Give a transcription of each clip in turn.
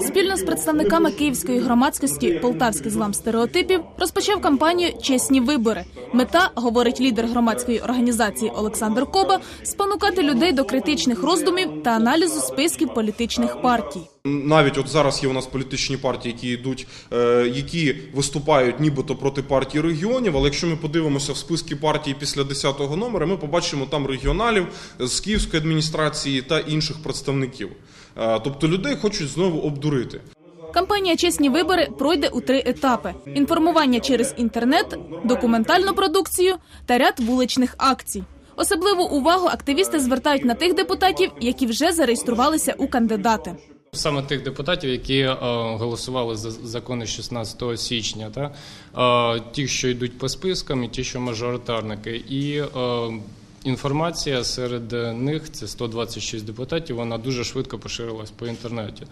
Спільно з представниками київської громадськості Полтавський злам стереотипів розпочав кампанію Чесні вибори. Мета, говорить лідер громадської організації Олександр Коба, спонукати людей до критичних роздумів та аналізу списків політичних партій. Навіть от зараз є у нас політичні партії, які йдуть, е, які виступають нібито проти партії регіонів. Але якщо ми подивимося в списки партій після 10-го номера, ми побачимо там регіоналів з Київської адміністрації та інших представників. Е, Тобто людей хочуть знову обдурити. Кампанія Чесні вибори пройде у три етапи: інформування через інтернет, документальну продукцію та ряд вуличних акцій. Особливу увагу активісти звертають на тих депутатів, які вже зареєструвалися у кандидати. Саме тих депутатів, які е, голосували за закони 16 січня, та е, ті, що йдуть по спискам, і ті, що мажоритарники, і е, інформація серед них це 126 депутатів. Вона дуже швидко поширилась по інтернеті.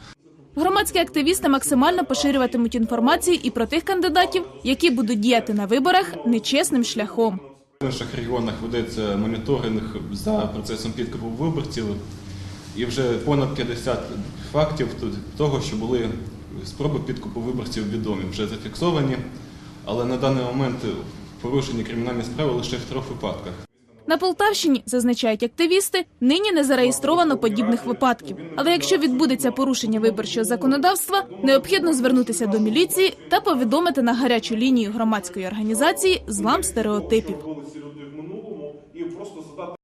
Громадські активісти максимально поширюватимуть інформацію і про тих кандидатів, які будуть діяти на виборах нечесним шляхом. В інших регіонах ведеться моніторинг за процесом підкупу виборців, і вже понад 50 фактів тут- того, що були спроби підкупу виборців відомі, вже зафіксовані, але на даний момент порушені кримінальні справи лише в трьох випадках. На Полтавщині, зазначають активісти, нині не зареєстровано подібних випадків. Але якщо відбудеться порушення виборчого законодавства, необхідно звернутися до міліції та повідомити на гарячу лінію громадської організації злам стереотипів.